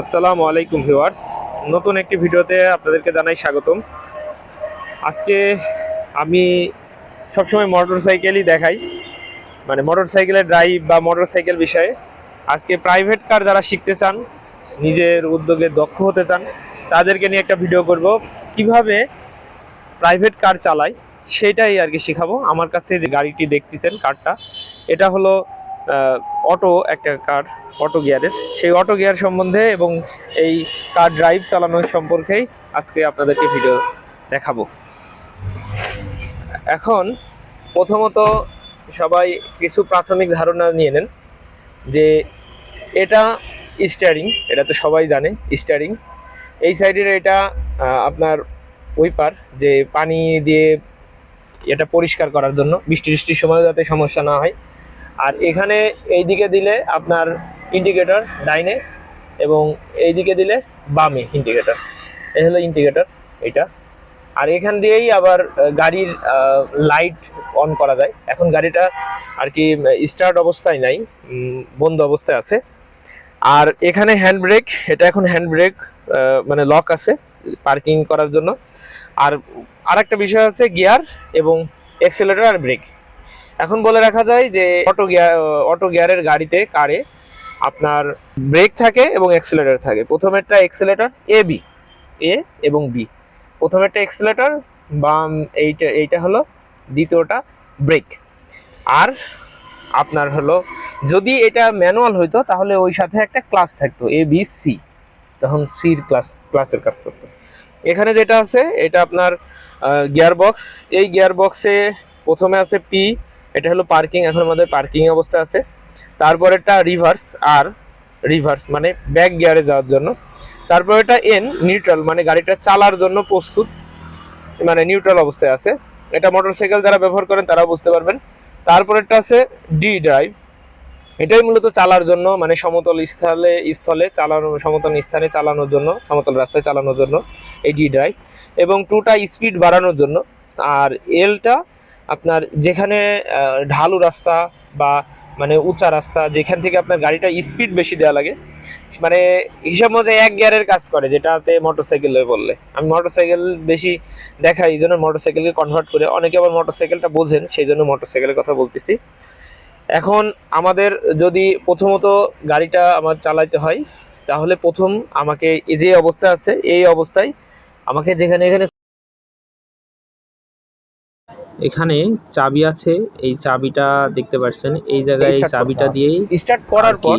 আসসালামু আলাইকুম ভিউয়ার্স। নতুন একটি ভিডিওতে আপনাদেরকে জানাই স্বাগতম। আজকে আমি সবসময় মোটর সাইকেলই দেখাই। মানে মোটর সাইকেলের ড্রাইভ বা মোটর সাইকেল বিষয়ে। আজকে প্রাইভেট কার যারা শিখতে চান, নিজের উদ্যোগে দক্ষ হতে চান, তাদেরকে নিয়ে একটা ভিডিও করব। কীভাবে প্রাইভেট কার চালায়, সেটাই আর কি শেখাবো। আমার কাছে যে গাড়িটি দেখতেছেন কারটা এটা হলো অটো একটা কার অটো গিয়ারের সেই অটো গিয়ার সম্বন্ধে এবং এই কার ড্রাইভ চালানোর সম্পর্কেই আজকে আপনাদেরকে ভিডিও দেখাবো। এখন প্রথমত সবাই কিছু প্রাথমিক ধারণা নিয়ে নেন যে এটা স্টারিং এটা তো সবাই জানে স্টারিং এই সাইডের এটা আপনার উইপার যে পানি দিয়ে এটা পরিষ্কার করার জন্য বৃষ্টি বৃষ্টির সময় যাতে সমস্যা না হয়। আর এখানে এই দিকে দিলে আপনার ইন্ডিকেটর ডাইনে এবং এই দিকে দিলে বামে ইন্ডিকেটর এই হলো ইন্ডিকেটর এটা আর এখান দিয়েই আবার গাড়ির লাইট অন করা যায়। এখন গাড়িটা আর কি স্টার্ট অবস্থায় নাই বন্ধ অবস্থায় আছে। আর এখানে হ্যান্ড ব্রেক এটা এখন হ্যান্ড ব্রেক মানে লক আছে পার্কিং করার জন্য। আর আরেকটা বিষয় আছে গিয়ার এবং এক্সেলেটর আর ব্রেক এখন বলে রাখা যায় যে অটো গিয়ার, অটো গিয়ারের গাড়িতে, কারে আপনার ব্রেক থাকে এবং এক্সেলেটর থাকে। প্রথমেরটা এক্সেলেটর এ বি এ এবং বি প্রথমেরটা এক্সেলেটর বাম, এইটা এইটা হলো দ্বিতীয়টা ব্রেক। আর আপনার হলো, যদি এটা ম্যানুয়াল হইতো, তাহলে ওই সাথে একটা ক্লাস থাকতো এ বি সি তখন সির ক্লাস, ক্লাসের কাজ করতো। এখানে যেটা আছে, এটা আপনার গিয়ার বক্স এই গিয়ার বক্সে প্রথমে আছে পি এটা হলো পার্কিং এখন আমাদের পার্কিং অবস্থা আছে। তারপরেরটা রিভার্স আর রিভার্স মানে ব্যাক গিয়ারে যাওয়ার জন্য। তারপর এটা এন নিউট্রাল মানে গাড়িটা চালার জন্য প্রস্তুত মানে নিউট্রাল অবস্থায় আছে। এটা মোটরসাইকেল যারা ব্যবহার করেন তারা বুঝতে পারবেন। তারপরেরটা আছে ডি ড্রাইভ এটাই মূলত চালার জন্য মানে সমতল স্থলে স্থলে চালানো, সমতল স্থানে চালানোর জন্য, সমতল রাস্তায় চালানোর জন্য এই ডি ড্রাইভ এবং টুটা স্পিড বাড়ানোর জন্য। আর এলটা আপনার যেখানে ঢালু রাস্তা বা মানে উঁচা রাস্তা, যেখান থেকে আপনার গাড়িটা স্পিড বেশি দেওয়া লাগে মানে হিসাব মতো এক গিয়ারের কাজ করে, যেটাতে মোটরসাইকেলে বললে। আমি মোটরসাইকেল বেশি দেখাই, এই জন্য মোটরসাইকেলকে কনভার্ট করে, অনেকে আবার মোটরসাইকেলটা বোঝেন, সেই জন্য মোটরসাইকেলের কথা বলতেছি। এখন আমাদের যদি প্রথমত গাড়িটা আমার চালাইতে হয়, তাহলে প্রথম আমাকে যে অবস্থা আছে, এই অবস্থায় আমাকে যেখানে এখানে এখানে চাবি আছে এই চাবিটা দেখতে পাচ্ছেন এই জায়গায় এই চাবিটা। দিয়েই স্টার্ট করার পর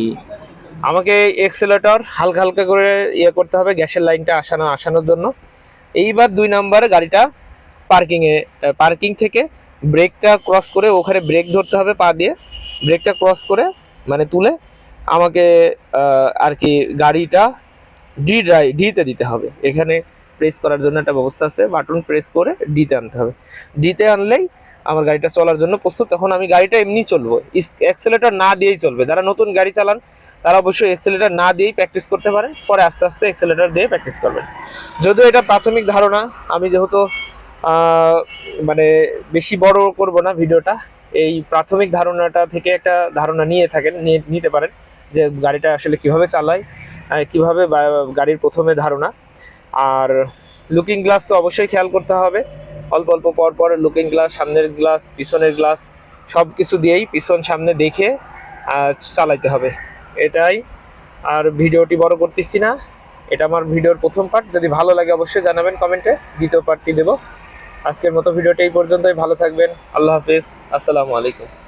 আমাকে এক্সেলেটর হালকা হালকা করে ইয়ে করতে হবে গ্যাসের লাইনটা আসানো আসানোর জন্য। এইবার দুই নাম্বার গাড়িটা পার্কিং এ পার্কিং থেকে ব্রেকটা ক্রস করে ওখানে ব্রেক ধরতে হবে পা দিয়ে। ব্রেকটা ক্রস করে মানে তুলে আমাকে আর কি গাড়িটা ডি ড্রাই ডিতে দিতে হবে। এখানে প্রেস করার জন্য একটা ব্যবস্থা আছে। বাটন প্রেস করে ডিতে আনতে হবে। ডিতে আনলেই আমার গাড়িটা চলার জন্য প্রস্তুত। তখন আমি গাড়িটা এমনি চলবো। এক্সেলেটর না দিয়েই চলবে। যারা নতুন গাড়ি চালান, তারা অবশ্যই এক্সেলেটর না দিয়েই প্র্যাকটিস করতে পারেন পরে আস্তে আস্তে এক্সেলেটর দিয়ে প্র্যাকটিস করবেন। যদিও এটা প্রাথমিক ধারণা, আমি যেহেতু মানে বেশি বড় করব না ভিডিওটা, এই প্রাথমিক ধারণাটা থেকে একটা ধারণা নিয়ে থাকেন নিয়ে নিতে পারেন যে গাড়িটা আসলে কীভাবে চালায় কীভাবে গাড়ির প্রথমে ধারণা। আর লুকিং গ্লাস তো অবশ্যই খেয়াল করতে হবে। অল্প অল্প পর পর লুকিং গ্লাস সামনের গ্লাস পিছনের গ্লাস সব কিছু দিয়েই পিছন সামনে দেখে চালাইতে হবে। এটাই। আর ভিডিওটি বড় করতেছি না। এটা আমার ভিডিওর প্রথম পার্ট যদি ভালো লাগে অবশ্যই জানাবেন কমেন্টে। দ্বিতীয় পার্টটি দেবো। আজকের মতো ভিডিওটা এই পর্যন্তই। ভালো থাকবেন। আল্লাহ হাফিজ। আসসালামু আলাইকুম।